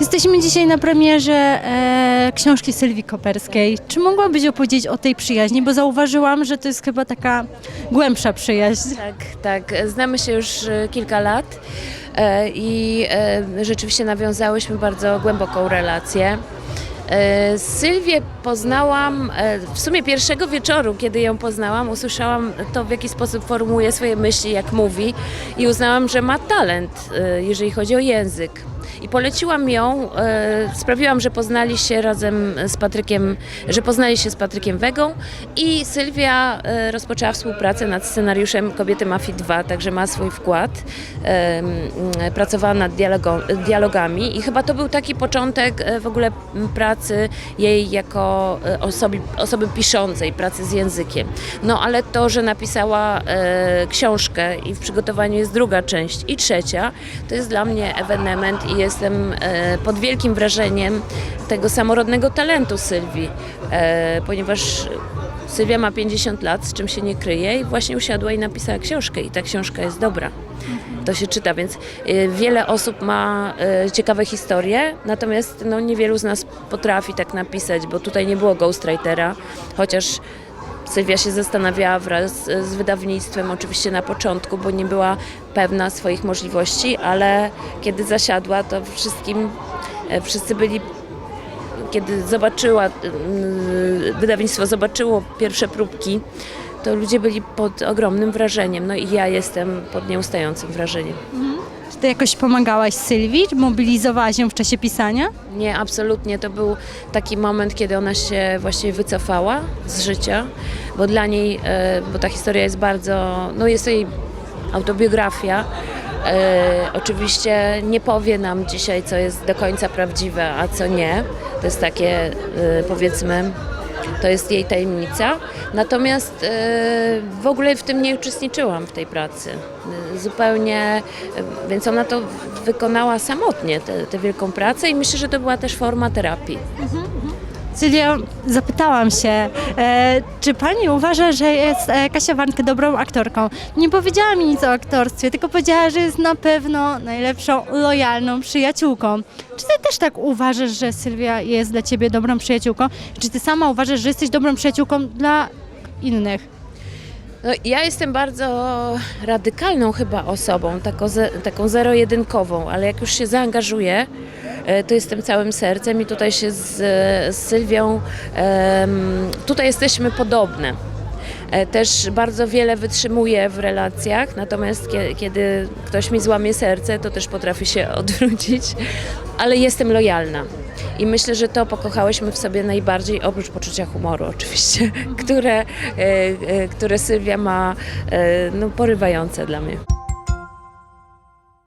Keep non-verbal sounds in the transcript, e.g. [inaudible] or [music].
Jesteśmy dzisiaj na premierze e, książki Sylwii Koperskiej. Czy mogłabyś opowiedzieć o tej przyjaźni? Bo zauważyłam, że to jest chyba taka głębsza przyjaźń. Tak, tak. Znamy się już e, kilka lat e, i e, rzeczywiście nawiązałyśmy bardzo głęboką relację. E, Sylwię poznałam e, w sumie pierwszego wieczoru, kiedy ją poznałam, usłyszałam to, w jaki sposób formułuje swoje myśli, jak mówi i uznałam, że ma talent, e, jeżeli chodzi o język. I poleciłam ją, sprawiłam, że poznali się razem z Patrykiem, że poznali się z Patrykiem Wegą i Sylwia rozpoczęła współpracę nad scenariuszem Kobiety Mafii 2, także ma swój wkład. Pracowała nad dialogami i chyba to był taki początek w ogóle m, pracy jej jako e, osoby, osoby piszącej, pracy z językiem. No ale to, że napisała e, książkę i w przygotowaniu jest druga część i trzecia, to jest dla mnie ewenement i jestem e, pod wielkim wrażeniem tego samorodnego talentu Sylwii, e, ponieważ Sylwia ma 50 lat, z czym się nie kryje i właśnie usiadła i napisała książkę i ta książka jest dobra. To się czyta, więc e, wiele osób ma e, ciekawe historie, natomiast no, niewielu z nas potrafi tak napisać, bo tutaj nie było ghostwritera, chociaż Sylwia się zastanawiała wraz z wydawnictwem oczywiście na początku, bo nie była pewna swoich możliwości, ale kiedy zasiadła, to wszystkim, e, wszyscy byli, kiedy zobaczyła, mm, wydawnictwo zobaczyło pierwsze próbki, to ludzie byli pod ogromnym wrażeniem. No i ja jestem pod nieustającym wrażeniem. Czy ty jakoś pomagałaś Sylwii? Mobilizowałaś ją w czasie pisania? Nie, absolutnie. To był taki moment, kiedy ona się właściwie wycofała z życia, bo dla niej, e, bo ta historia jest bardzo, no jest to jej autobiografia. E, oczywiście nie powie nam dzisiaj, co jest do końca prawdziwe, a co nie. To jest takie, e, powiedzmy, to jest jej tajemnica. Natomiast e, w ogóle w tym nie uczestniczyłam w tej pracy. E, Zupełnie, e, więc ona to wykonała samotnie, tę wielką pracę i myślę, że to była też forma terapii. Sylwia, zapytałam się, e, czy pani uważa, że jest e, Kasia Warnke dobrą aktorką? Nie powiedziała mi nic o aktorstwie, tylko powiedziała, że jest na pewno najlepszą, lojalną przyjaciółką. Czy ty też tak uważasz, że Sylwia jest dla ciebie dobrą przyjaciółką? Czy ty sama uważasz, że jesteś dobrą przyjaciółką dla innych? No, ja jestem bardzo radykalną chyba osobą, taką, ze, taką zero-jedynkową, ale jak już się zaangażuję, e, to jestem całym sercem i tutaj się z, z Sylwią, tutaj jesteśmy podobne. E, Też bardzo wiele wytrzymuję w relacjach, natomiast kie- kiedy ktoś mi złamie serce, to też potrafię się [laughs] odwrócić, ale jestem lojalna. I myślę, że to pokochałyśmy w sobie najbardziej, oprócz poczucia humoru oczywiście, [laughs] które, e, które Sylwia ma no, porywające dla mnie.